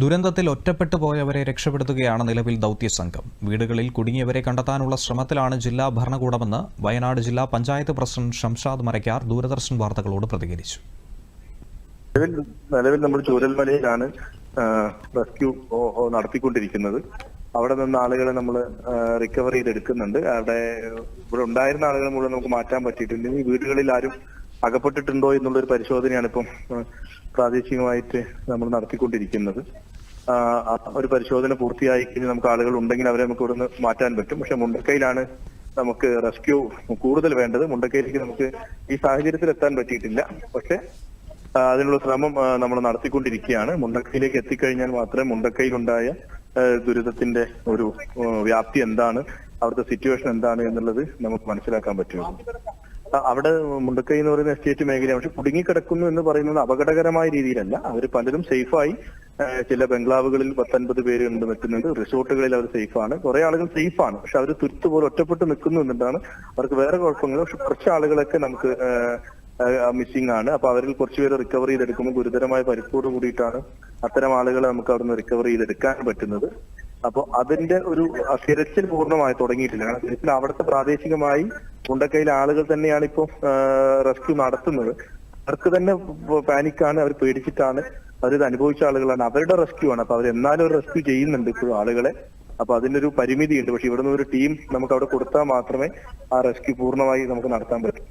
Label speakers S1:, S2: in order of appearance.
S1: ദുരന്തത്തിൽ ഒറ്റപ്പെട്ടു പോയവരെ രക്ഷപ്പെടുത്തുകയാണ് നിലവിൽ ദൗത്യ സംഘം. വീടുകളിൽ കുടുങ്ങിയവരെ കണ്ടെത്താനുള്ള ശ്രമത്തിലാണ് ജില്ലാ ഭരണകൂടമെന്ന് വയനാട് ജില്ലാ പഞ്ചായത്ത് പ്രസിഡന്റ് ഷംഷാദ് മരക്കാർ ദൂരദർശൻ വാർത്തകളോട് പ്രതികരിച്ചു.
S2: നിലവിൽ നമ്മൾ ചൂരൽമലയിലാണ് റെസ്ക്യൂ നടത്തിക്കൊണ്ടിരിക്കുന്നത്. അവിടെ നിന്ന് ആളുകളെ നമ്മൾ റിക്കവർ ചെയ്തെടുക്കുന്നുണ്ട്. അവിടെ ഇവിടെ ഉണ്ടായിരുന്ന ആളുകളെ മുഴുവൻ നമുക്ക് മാറ്റാൻ പറ്റിയിട്ടുണ്ട്. ഇനി വീടുകളിൽ ആരും അകപ്പെട്ടിട്ടുണ്ടോ എന്നുള്ള ഒരു പരിശോധനയാണ് ഇപ്പം പ്രാദേശികമായിട്ട് നമ്മൾ നടത്തിക്കൊണ്ടിരിക്കുന്നത്. ഒരു പരിശോധന പൂർത്തിയായി കഴിഞ്ഞ് നമുക്ക് ആളുകൾ ഉണ്ടെങ്കിൽ അവരെ നമുക്ക് ഇവിടുന്ന് മാറ്റാൻ പറ്റും. പക്ഷെ മുണ്ടക്കയിലാണ് നമുക്ക് റെസ്ക്യൂ കൂടുതൽ വേണ്ടത്. മുണ്ടക്കയിലേക്ക് നമുക്ക് ഈ സാഹചര്യത്തിൽ എത്താൻ പറ്റിയിട്ടില്ല. പക്ഷെ അതിനുള്ള ശ്രമം നമ്മൾ നടത്തിക്കൊണ്ടിരിക്കുകയാണ്. മുണ്ടക്കയിലേക്ക് എത്തിക്കഴിഞ്ഞാൽ മാത്രമേ മുണ്ടക്കയിലുണ്ടായ ദുരിതത്തിന്റെ ഒരു വ്യാപ്തി എന്താണ് അവിടുത്തെ സിറ്റുവേഷൻ എന്താണ് എന്നുള്ളത് നമുക്ക് മനസ്സിലാക്കാൻ പറ്റുള്ളൂ. അവിടെ മുണ്ടക്കൈ എന്ന് പറയുന്ന എസ്റ്റേറ്റ് മേഖലയാണ്. പക്ഷെ കുടുങ്ങിക്കിടക്കുന്നു എന്ന് പറയുന്നത് അപകടകരമായ രീതിയിലല്ല. അവർ പലരും സേഫായി. ചില ബംഗ്ലാവുകളിൽ പത്തൊൻപത് പേര് ഉണ്ട് നിൽക്കുന്നുണ്ട് റിസോർട്ടുകളിൽ അവർ സേഫാണ്. കുറെ ആളുകൾ സേഫാണ്. പക്ഷെ അവർ തുരുത്ത് പോലെ ഒറ്റപ്പെട്ട് നിൽക്കുന്നു എന്നിട്ടാണ് അവർക്ക് വേറെ കുഴപ്പങ്ങൾ പക്ഷെ കുറച്ച് ആളുകളൊക്കെ നമുക്ക് മിസ്സിംഗ് ആണ്. അപ്പൊ അവരിൽ കുറച്ചുപേര് റിക്കവർ ചെയ്തെടുക്കുമ്പോൾ ഗുരുതരമായ പരിപ്പോട് കൂടിയിട്ടാണ് അത്തരം ആളുകളെ നമുക്ക് അവിടുന്ന് റിക്കവർ ചെയ്തെടുക്കാൻ പറ്റുന്നത്. അപ്പൊ അതിന്റെ ഒരു തിരച്ചിൽ പൂർണമായി തുടങ്ങിയിട്ടില്ല. കാരണം തിരച്ചിൽ അവിടുത്തെ പ്രാദേശികമായി ഉണ്ടക്കയിലെ ആളുകൾ തന്നെയാണ് ഇപ്പൊ റെസ്ക്യൂ നടത്തുന്നത്. അവർക്ക് തന്നെ പാനിക്കാണ് അവർ പേടിച്ചിട്ടാണ് അവരിത് അനുഭവിച്ച ആളുകളാണ്. അവരുടെ റെസ്ക്യൂ ആണ്. അപ്പൊ അവർ എന്നാലും ഒരു റെസ്ക്യൂ ചെയ്യുന്നുണ്ട് ഇപ്പോഴും ആളുകളെ. അപ്പൊ അതിനൊരു പരിമിതിയുണ്ട്. പക്ഷെ ഇവിടുന്ന് ഒരു ടീം നമുക്ക് അവിടെ കൊടുത്താൽ മാത്രമേ ആ റെസ്ക്യൂ പൂർണമായി നമുക്ക് നടത്താൻ പറ്റൂ.